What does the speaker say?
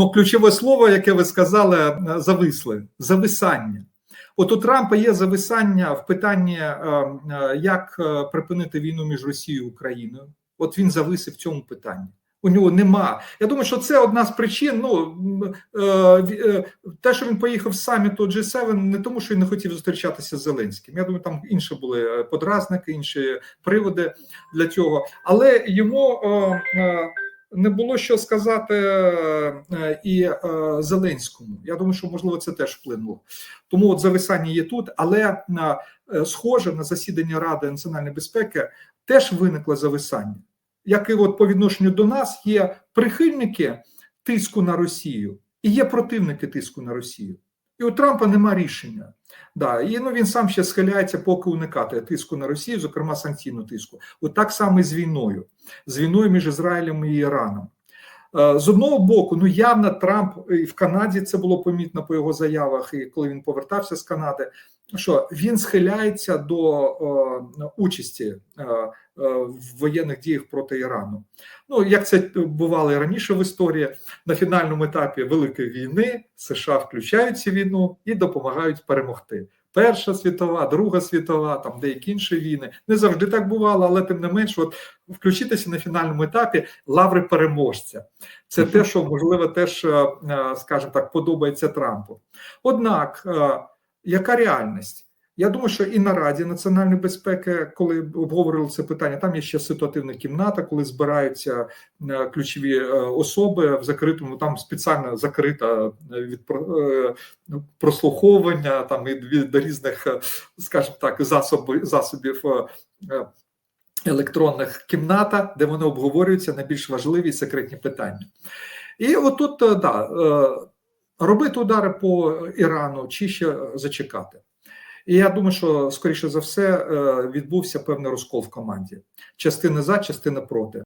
Ну, ключове слово, яке ви сказали, е, зависли зависання. От у Трампа є зависання в питанні, е, е, як припинити війну між Росією і Україною. От він зависив в цьому питанні. У нього нема. Я думаю, що це одна з причин. Ну те, що він поїхав з саміту G7, не тому, що він не хотів зустрічатися з Зеленським. Я думаю, там інші були подразники, інші приводи для цього. Але йому не було що сказати е, і е, Зеленському. Я думаю, що можливо це теж вплинуло. Тому от зависання є тут, але на е, схоже на засідання Ради національної безпеки теж виникло зависання. Як і от по відношенню до нас є прихильники тиску на Росію і є противники тиску на Росію. І у Трампа нема рішення. Да, і ну він сам ще схиляється, поки уникати тиску на Росію, зокрема санкційну тиску. От так само і з війною, з війною між Ізраїлем і Іраном. Е, З одного боку, ну явно Трамп і в Канаді це було помітно по його заявах, і коли він повертався з Канади, що він схиляється до е, участі е, е, в воєнних діях проти Ірану. Ну як це бувало і раніше в історії, на фінальному етапі Великої війни США включають цю війну і допомагають перемогти. Перша світова, Друга світова, там деякі інші війни. Не завжди так бувало, але тим не менш, от включитися на фінальному етапі лаври переможця. Це те, що можливо теж, е, е, скажімо так, подобається Трампу. Однак, е, яка реальність? Я думаю, що і на Раді національної безпеки, коли обговорювали це питання, там є ще ситуативна кімната, коли збираються е, ключові е, особи в закритому, там спеціально закрита е, від прослуховування, там від, від різних, скажімо так, засобів. е, Електронних кімната, де вони обговорюються найбільш важливі і секретні питання. І отут, да, робити удари по Ірану чи ще зачекати. І я думаю, що скоріше за все е, відбувся певний розкол в команді: частина за, частина проти.